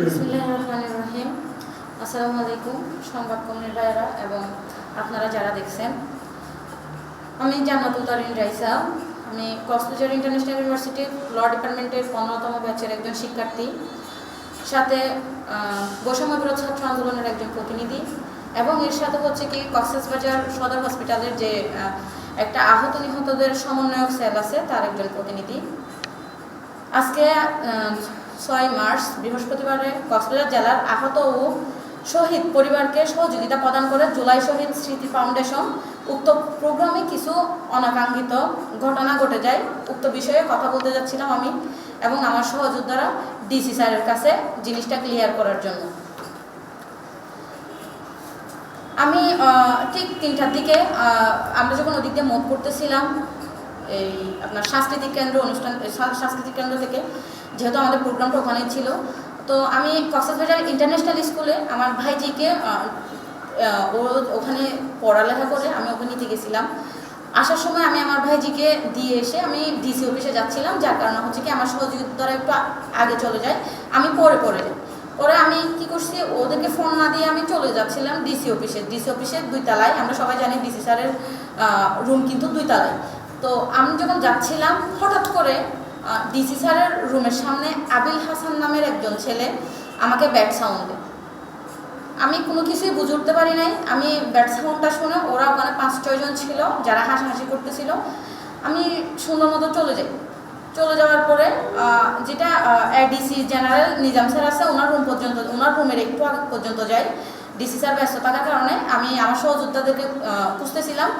রহিম। আসসালামু আলাইকুম সংবাদ ভাইয়েরা এবং আপনারা যারা দেখছেন। আমি জান্নাতুল তারিন রাইসা। আমি কক্সবাজার ইন্টারন্যাশনাল ইউনিভার্সিটির ল ডিপার্টমেন্টের পনেরোতম ব্যাচের একজন শিক্ষার্থী। সাথে আহ, বৈষম্য বিরোধ ছাত্র আন্দোলনের একজন প্রতিনিধি এবং এর সাথে হচ্ছে কি কক্সবাজার সদর হসপিটালের যে একটা আহত নিহতদের সমন্বয়ক সেল আছে তার একজন প্রতিনিধি। আজকে ছয় মার্চ বৃহস্পতিবারে কক্সবাজার জেলার আহত ও শহীদ পরিবারকে সহযোগিতা প্রদান করে জুলাই শহীদ স্মৃতি ফাউন্ডেশন উক্ত প্রোগ্রামে কিছু অনাকাঙ্ক্ষিত ঘটনা ঘটে যায়। উক্ত বিষয়ে কথা বলতে যাচ্ছিলাম আমি এবং আমার সহযোদ্ধারা ডিসি স্যারের কাছে জিনিসটা ক্লিয়ার করার জন্য। আমি ঠিক তিনটার দিকে আমরা যখন ওদিক দিয়ে মুভ করতেছিলাম এই আপনার সাংস্কৃতিক কেন্দ্র অনুষ্ঠান সাংস্কৃতিক কেন্দ্র থেকে, যেহেতু আমাদের প্রোগ্রামটা ওখানেই ছিল, তো আমি কক্সবাজার ইন্টারন্যাশনাল স্কুলে আমার ভাইজিকে ও ওখানে পড়ালেখা করে আমি ওকে নিতে গেছিলাম। আসার সময় আমি আমার ভাইজিকে দিয়ে এসে আমি ডিসি অফিসে যাচ্ছিলাম, যার কারণে হচ্ছে কি আমার সহযোগিতারা একটু আগে চলে যায়। আমি পরে পরে পরে আমি কি করছি, ওদেরকে ফোন না দিয়ে আমি চলে যাচ্ছিলাম ডিসি অফিসে ডিসি অফিসের দুই তলায়, আমরা সবাই জানি ডিসি স্যারের রুম কিন্তু দুই তলায়। তো আমি যখন যাচ্ছিলাম, হঠাৎ করে ডিসি স্যারের রুমের সামনে আবিল হাসান নামের একজন ছেলে আমাকে ব্যাট সাউন্ড দেয় আমি কোনো কিছুই বুঝে উঠতে পারি নাই। আমি ব্যাট সাউন্ডটা শুনে ওরা ওখানে পাঁচ ছয়জন ছিল, যারা হাসাহাসি করতেছিল। আমি সুন্দর মতো চলে যাই। চলে যাওয়ার পরে যেটা ডিসি জেনারেল নিজাম স্যার আছে, ওনার রুম পর্যন্ত, ওনার রুমের একটু আগে পর্যন্ত যাই। ডিসি স্যার ব্যস্ত থাকার কারণে আমি আমার সহযোদ্ধাদেরকে খুঁজতেছিলাম।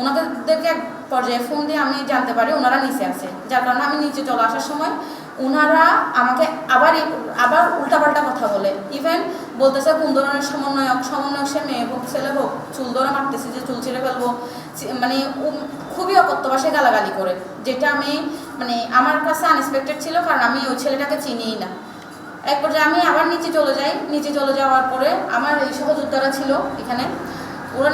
ওনাদেরকে এক পর্যায়ে ফোন দিয়ে আমি জানতে পারি ওনারা নিচে আছে। যার কারণে আমি নিচে চলে আসার সময় ওনারা আমাকে আবার আবার উল্টাপাল্টা কথা বলে। ইভেন বলতেছে, কোন ধরনের সমন্বয়ক? সমন্বয়ক সে মেয়ে হোক, ছেলে হোক, চুল ধরে মারতেছে যে চুল ছিঁড়ে ফেলব। মানে খুবই ভাষায় গালাগালি করে, যেটা আমি মানে আমার কাছে আনএক্সপেক্টেড ছিল, কারণ আমি ওই ছেলেটাকে চিনিই না। এক পর্যায়ে আমি আবার নিচে চলে যাই। নিচে চলে যাওয়ার পরে আমার এই সহযোদ্ধারা ছিল এখানে। ওরা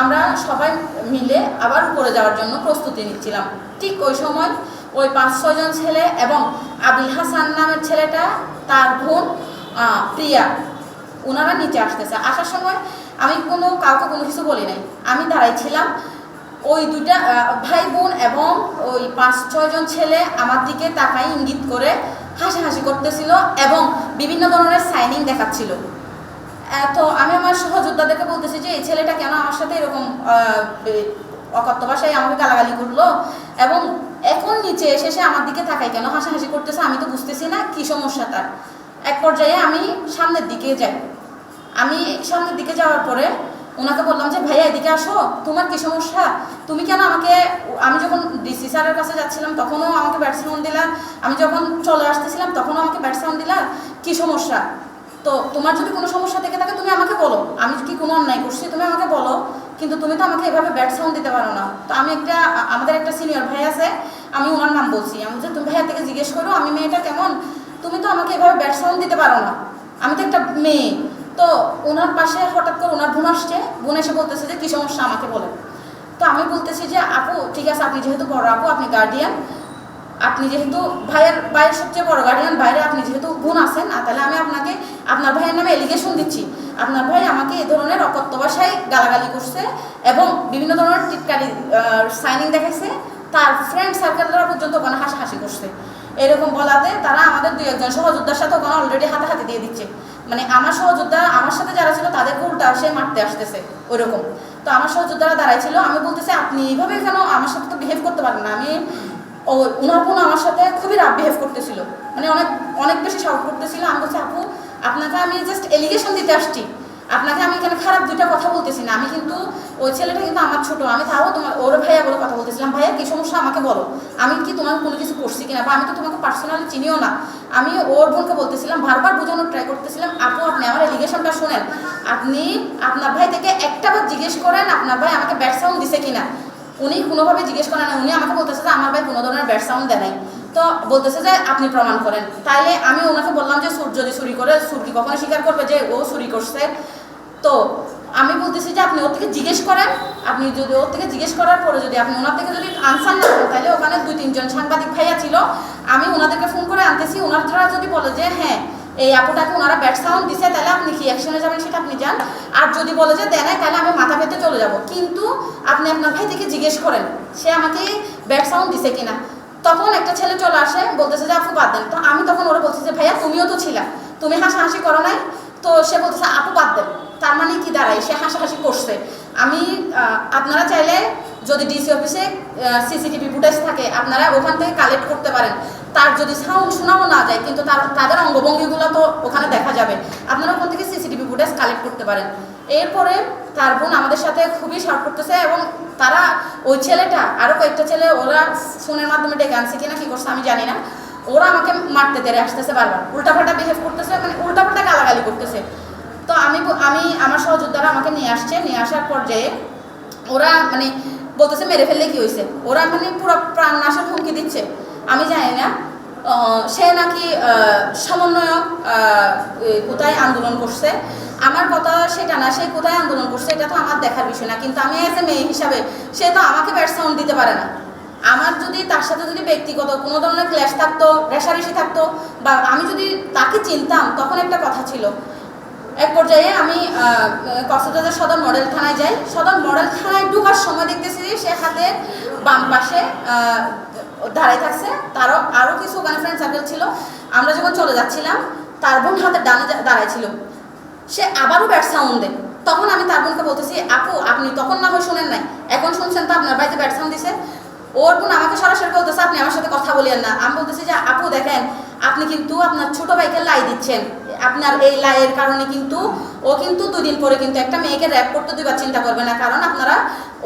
আমরা সবাই মিলে আবার উপরে যাওয়ার জন্য প্রস্তুতি নিচ্ছিলাম। ঠিক ওই সময় ওই পাঁচ ছজন ছেলে এবং আবিল হাসান নামের ছেলেটা তার বোন প্রিয়া ওনারা নিচে আসতেছে। আসার সময় আমি কোনো কাউকে কোনো কিছু বলি নাই। আমি দাঁড়াইছিলাম। ওই দুইটা আহ, ভাই বোন এবং ওই পাঁচ ছয়জন ছেলে আমার দিকে তাকাই ইঙ্গিত করে হাসাহাসি করতেছিল এবং বিভিন্ন ধরনের সাইনিং দেখাচ্ছিল। তো আমি আমার সহযোদ্ধাদেরকে বলতেছি যে, এই ছেলেটা কেন আমার সাথে এরকম অকথ্য ভাষায় আমাকে গালাগালি করল? এবং এখন নিচে এসে সে আমার দিকে তাকাই কেন? হাসাহাসি করতেছে, আমি তো বুঝতেছি না কি সমস্যা তার। এক পর্যায়ে আমি সামনের দিকে যাই। আমি সামনের দিকে যাওয়ার পরে ওনাকে বললাম যে, ভাইয়া, এদিকে আসো। তোমার কি সমস্যা? তুমি কেন আমাকে, আমি যখন ডিসি স্যারের কাছে যাচ্ছিলাম, তখনও আমাকে ব্যাট সাউন্ড দিলা। আমি যখন চলে আসতেছিলাম, তখনও আমাকে ব্যাট সাউন্ড দিলা। কি সমস্যা? তো তোমার যদি কোনো সমস্যা থেকে থাকে, তুমি আমাকে বলো। আমি কি কোনো অন্যায় করছি, তুমি আমাকে বলো। কিন্তু তুমি তো আমাকে এভাবে ব্যাট সাউন্ড দিতে পারো না। তো আমি একটা আমাদের একটা সিনিয়র ভাই আছে, আমি ওনার নাম বলছি। আমি যে তুমি ভাইয়া থেকে জিজ্ঞেস করো, আমি মেয়েটা কেমন? তুমি তো আমাকে এভাবে ব্যাট সাউন্ড দিতে পারো না। আমি তো একটা মেয়ে। তো ওনার পাশে হঠাৎ করে ওনার বোন আসছে। বোন এসে বলতেছে যে, কী সমস্যা আমাকে বলে? তো আমি বলতেছি যে, আপু, ঠিক আছে, আপনি যেহেতু বড় আপু, আপনি গার্ডিয়ান আপনি যেহেতু ভাইয়ের ভাইয়ের সবচেয়ে বড় গার্ডিয়ান বাইরে আপনি যেহেতু বোন আছেন না, তাহলে আমি আপনাকে, আপনার ভাইয়ের নামে এলিগেশন দিচ্ছি। আপনার ভাই আমাকে এই ধরনের অকথ্য গালাগালি করছে এবং বিভিন্ন ধরনের টিটকারি সাইনিং দেখাইছে। তার ফ্রেন্ড সার্কেলরা পর্যন্ত ওখানে হাসাহাসি করছে। এরকম বলাতে তারা আমাদের দুই একজন সহযোদ্ধার সাথে ওখানে অলরেডি হাতাহাতি দিয়ে দিচ্ছে। মানে আমার সহযোদ্ধা, আমার সাথে যারা ছিল তাদেরকে উল্টা সে মারতে আসতেছে, ওইরকম। তো আমার সহযোদ্ধারা দাঁড়াই ছিল, আমি বলতেছি, আপনি এইভাবে কেন আমার সাথে তো বিহেভ করতে পারেন না? আমি ও ওনার বোন আমার সাথে খুবই রাফ বিহেভ করতেছিল। মানে অনেক অনেক বেশি শাউট করতেছিল। আমি বলছি, আপু, আপনাকে আমি জাস্ট এলিগেশন দিতে আসছি। আপনাকে আমি এখানে খারাপ দুইটা কথা বলতেছি না। আমি কিন্তু ওই ছেলেটা কিন্তু আমার ছোট। আমি তাও তোমার, ওর ভাইয়া বলে কথা বলতেছিলাম, ভাইয়া, কি সমস্যা? আমাকে বলো। আমি কি তোমার কোনো কিছু করছি কিনা? বা আমি তো তোমাকে পার্সোনালি চিনিও না। আমি ওর বোনকে বলতেছিলাম, বারবার বোঝানোর ট্রাই করতেছিলাম, আপু, আপনি আমার এলিগেশনটা শোনেন। আপনি আপনার ভাই থেকে একটা বার জিজ্ঞেস করেন, আপনার ভাই আমাকে ব্যাট সাউন্ড দিছে কিনা? উনি কোনোভাবে জিজ্ঞেস করেন উনি আমাকে বলতেছে যে আমার ভাই কোনো ধরনের ব্যাট সাউন্ড দেয় নাই। তো বলতেছে যে আপনি প্রমাণ করেন। তাইলে আমি ওনাকে বললাম যে সুর যদি চুরি করে, সুর কি কখনো স্বীকার করবে যে ও চুরি করছে? তো আমি বলতেছি যে আপনি ওর থেকে জিজ্ঞেস করেন। আপনি যদি ওর থেকে জিজ্ঞেস করার পরে যদি আপনি ওনার থেকে যদি আনসার না পান তাহলে ওখানে দুই, তিনজন সাংবাদিক ভাইয়া ছিল। আমি ওনাদেরকে ফোন করে আনতেছি। ওনার ওনারা যদি বলে যে হ্যাঁ এই আপুটাকে ওনারা ব্যাট সাউন্ড দিছে তাহলে আপনি কি অ্যাকশনে যাবেন সেটা আপনি যান আর যদি বলে যে দেয় তাহলে আমি পেতে চলে যাব। কিন্তু আপনি আপনার ভাই থেকে জিজ্ঞেস করেন, সে আমাকে ব্যাট সাউন্ড দিছে কিনা। তখন একটা ছেলে চলে আসে, বলতেছে যে, আপু, বাদ দেন। তো আমি তখন ওরা বলছি যে, ভাইয়া, তুমিও তো ছিলা, তুমি হাসাহাসি করো নাই। তো সে বলতেছে, আপু, বাদ দেন। তার মানে কি দাঁড়ায়, সে হাসাহাসি করছে। আমি আপনারা চাইলে যদি ডিসি অফিসে সিসিটিভি ফুটেজ থাকে, আপনারা ওখান থেকে কালেক্ট করতে পারেন। তার যদি সাউন্ড শোনাও না যায়, কিন্তু তার, তাদের অঙ্গভঙ্গিগুলো তো ওখানে দেখা যাবে। আপনারা ওখান থেকে সিসিটিভি ফুটেজ কালেক্ট করতে পারেন। এরপরে তার বোন আমাদের সাথে খুবই শর্ট করতেছে এবং তারা ওই ছেলেটা আরও কয়েকটা ছেলে ওরা ফোনের মাধ্যমে ডেকে আনছে কিনা, কি করছে আমি জানি না। ওরা আমাকে মারতে তেরে আসতেছে বারবার। উল্টাপাল্টা বিহেভ করতেছে মানে উল্টাপাল্টা গালাগালি করতেছে। তো আমি আমি, আমার সহযোদ্ধারা আমাকে নিয়ে আসছে, নিয়ে আসার পর্যায়ে ওরা মানে বলতেছে, মেরে ফেললে কি হয়েছে ওরা মানে পুরো প্রাণ নাশের হুমকি দিচ্ছে। আমি জানি না সে নাকি সমন্বয়ক কোথায় আন্দোলন করছে? আমার কথা সেটা না, সে কোথায় আন্দোলন করছে, এটা তো আমার দেখার বিষয় না। কিন্তু আমি এজ এ মেয়ে হিসাবে, সে তো আমাকে ব্যাট সাউন্ড দিতে পারে না। আমার যদি, তার সাথে যদি ব্যক্তিগত কোনো ধরনের ক্ল্যাশ থাকতো রেশারেশি থাকতো, বা আমি যদি তাকে চিনতাম, তখন একটা কথা ছিল। এক পর্যায়ে আমি কক্সবাজার সদর মডেল থানায় যাই। সদর মডেল থানায় ঢোকার সময় দেখতেছি সে হাতের বাম পাশে দাঁড়ায় থাকছে, তারও আরও কিছু ওখানে ফ্রেন্ড সার্কেল ছিল। আমরা যখন চলে যাচ্ছিলাম, তার বোন হাতের ডানে দাঁড়ায় ছিল। সে আবারও ব্যাট সাউন্ড দেয়। তখন আমি তার বোনকে বলতেছি, আপু, আপনি তখন না হয় শোনেন নাই। এখন শুনছেন তো আপনার বাড়িতে ব্যাট সাউন্ড দিছে। ওর বোন আমাকে সরাসরি বলতেছে, আপনি আমার সাথে কথা বলিয়েন না। আমি বলতেছি যে, আপু, দেখেন, আপনি কিন্তু আপনার ছোট ভাইকে লাই দিচ্ছেন। আপনার এই লাইয়ের কারণে কিন্তু ও কিন্তু দুদিন পরে কিন্তু একটা মেয়েকে র্যাপ করতে দুইবার চিন্তা করবে না। কারণ আপনারা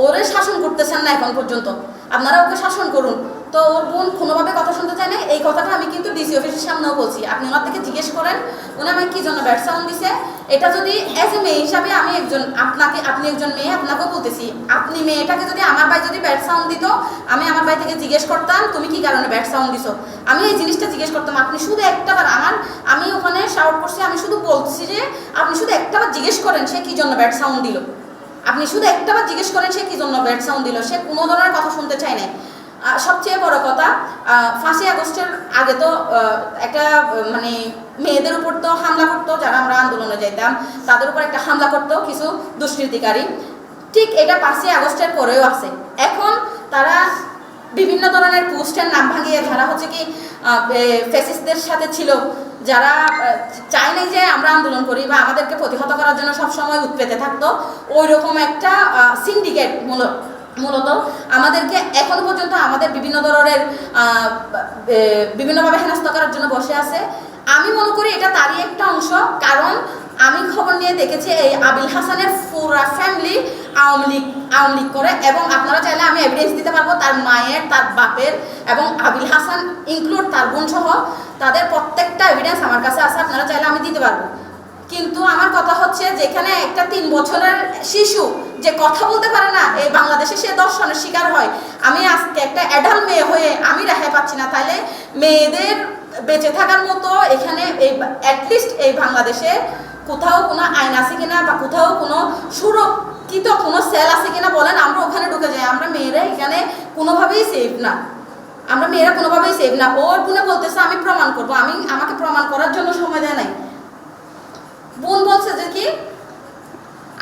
ওরে শাসন করতেছেন না এখন পর্যন্ত। আপনারা ওকে শাসন করুন। তো ওর বোন কোনোভাবে কথা শুনতে চায় না এই কথাটা আমি কিন্তু ডিসি অফিসের সামনেও বলছি। আপনি ওনার থেকে জিজ্ঞেস করেন উনি আমাকে কী জন্য ব্যাট সাউন্ড দিছে? এটা যদি অ্যাজ এ মেয়ে হিসাবে আমি একজন আপনাকে আপনি একজন মেয়ে আপনাকেও বলতেছি আপনি মেয়েটাকে যদি আমার ভাই যদি ব্যাট সাউন্ড দিত আমি আমার ভাই থেকে জিজ্ঞেস করতাম তুমি কি কারণে ব্যাট সাউন্ড দিছো? আমি এই জিনিসটা জিজ্ঞেস করতাম আপনি শুধু একটাবার আমার আমি ওখানে শাউট করছি আমি শুধু বলছি যে আপনি শুধু একটাবার জিজ্ঞেস করেন সে কী জন্য ব্যাট সাউন্ড দিল। আপনি শুধু একটাবার জিজ্ঞেস করেন সে কী জন্য ব্যাট সাউন্ড দিল। সে কোনো ধরনের কথা শুনতে চায় না আহ, সবচেয়ে বড় কথা ফাঁসি আগস্টের আগে তো একটা মানে মেয়েদের উপর তো হামলা করতো, যারা আমরা আন্দোলনে যাইতাম, তাদের উপর একটা হামলা করতো কিছু দুষ্কৃতিকারী। ঠিক এটা পাঁচই আগস্টের পরেও আছে। এখন তারা বিভিন্ন ধরনের পোস্টের নাম ভাঙিয়ে, যারা হচ্ছে কি ফেসিসদের সাথে ছিল, যারা চায় নাই যে আমরা আন্দোলন করি বা আমাদেরকে প্রতিহত করার জন্য সব সময় উৎপেতে থাকতো ওই রকম একটা সিন্ডিকেট মূলত মূলত আমাদেরকে এখন পর্যন্ত আমাদের বিভিন্ন ধরনের বিভিন্নভাবে হেনস্থা করার জন্য বসে আছে। আমি মনে করি এটা তারই একটা অংশ, কারণ আমি খবর নিয়ে দেখেছি এই আবিল হাসানের পুরা ফ্যামিলি আওয়ামী লীগ আওয়ামী লীগ করে, এবং আপনারা চাইলে আমি এভিডেন্স দিতে পারব তার মায়ের, তার বাপের এবং আবিল হাসান ইনক্লুড তার বোন সহ তাদের প্রত্যেকটা এভিডেন্স আমার কাছে আছে, আপনারা চাইলে আমি দিতে পারব। কিন্তু আমার কথা হচ্ছে যেখানে একটা তিন বছরের শিশু যে কথা বলতে পারে না, এই বাংলাদেশে সে দর্শনের শিকার হয়। আমি আজকে একটা অ্যাডাল্ট মেয়ে হয়ে আমি রেহাই পাচ্ছি না। তাহলে মেয়েদের বেঁচে থাকার মতো এখানে এই অ্যাটলিস্ট এই বাংলাদেশে কোথাও কোনো আইন আছে কিনা বা কোথাও কোনো সুরক্ষিত কোনো সেল আছে কিনা বলেন, আমরা ওখানে ঢুকে যাই। আমরা মেয়েরা এখানে কোনোভাবেই সেফ না। আমরা মেয়েরা কোনোভাবেই সেফ না। ওর গুণে বলতেছে, আমি প্রমাণ করব। আমি, আমাকে প্রমাণ করার জন্য সময় দেয় নাই। বোন বলছে যে কি,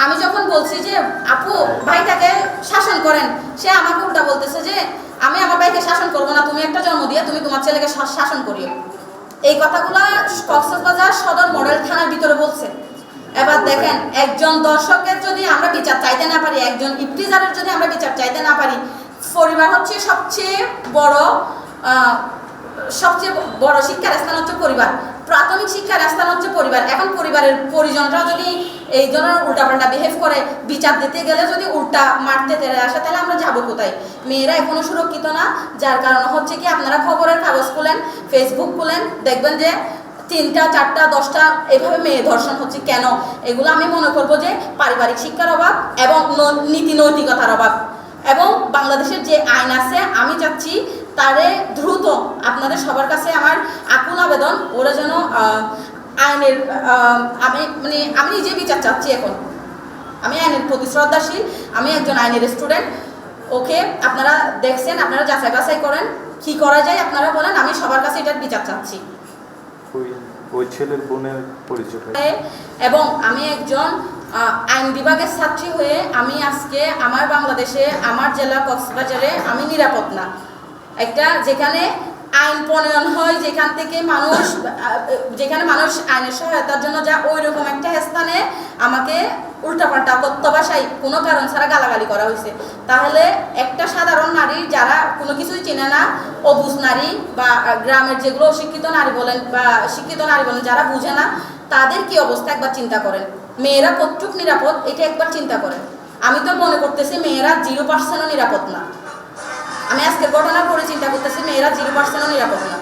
আমি যখন বলছি যে, আপু, ভাইটাকে শাসন করেন সে আমাকে উল্টা বলতেছে যে, আমি আমার ভাইকে শাসন করব না, তুমি একটা জন্ম দিয়ে তুমি তোমার ছেলেকে শাসন করিও এই কথাগুলো কক্সবাজার সদর মডেল থানার ভিতরে বলছে। এবার দেখেন, একজন দর্শকের যদি আমরা বিচার চাইতে না পারি, একজন ইফতিজারের যদি আমরা বিচার চাইতে না পারি, পরিবার হচ্ছে সবচেয়ে বড় সবচেয়ে বড় শিক্ষার স্থান হচ্ছে পরিবার। প্রাথমিক শিক্ষার স্থান হচ্ছে পরিবার। এখন পরিবারের পরিজনরা যদি এই ধরনের উল্টাপাল্টা বিহেভ করে, বিচার দিতে গেলে যদি উল্টা মারতে তেরে আসে, তাহলে আমরা যাব কোথায়? মেয়েরা এখনও সুরক্ষিত না, যার কারণে হচ্ছে কি, আপনারা খবরের কাগজ খুলেন ফেসবুক খুলেন, দেখবেন যে তিনটা, চারটা, দশটা এভাবে মেয়ে ধর্ষণ হচ্ছে। কেন? এগুলো আমি মনে করব যে পারিবারিক শিক্ষার অভাব এবং নীতি নৈতিকতার অভাব। এবং বাংলাদেশের যে আইন আছে, আমি চাচ্ছি তারে দ্রুত আপনাদের সবার কাছে আমার আকুল আবেদন ওরা যেন আইনের আমি মানে আমি নিজে বিচার চাচ্ছি এখন। আমি আইনের প্রতি শ্রদ্ধাশীল আমি একজন আইনের স্টুডেন্ট। ওকে আপনারা দেখছেন আপনারা যাচাই বাছাই করেন কি করা যায় আপনারা বলেন আমি সবার কাছে এটার বিচার চাচ্ছি। ওই ছেলের বোনের পরিচয়টা এবং আমি একজন আইন বিভাগের ছাত্রী হয়ে আমি আজকে আমার বাংলাদেশে আমার জেলা কক্সবাজারে আমি নিরাপদ না। একটা যেখানে আইন প্রণয়ন হয়, যেখান থেকে মানুষ, যেখানে মানুষ আইনের সহায়তার জন্য যা ওই রকম একটা স্থানে আমাকে উল্টাপাল্টা ভাষায় কোনো কারণ ছাড়া গালাগালি করা হয়েছে। তাহলে একটা সাধারণ নারী যারা কোনো কিছুই চেনে না, অবুজ নারী বা গ্রামের যেগুলো অশিক্ষিত নারী বলেন বা শিক্ষিত নারী বলেন, যারা বুঝে না, তাদের কি অবস্থা একবার চিন্তা করেন। মেয়েরা কতটুক নিরাপদ, এটা একবার চিন্তা করেন। আমি তো মনে করতেছি মেয়েরা জিরো পার্সেন্টও নিরাপদ না। আমি আজকে ঘটনা পরে চিন্তা করতেছি মেয়েরা জিরো পার্সেন্টও নিরাপদ না।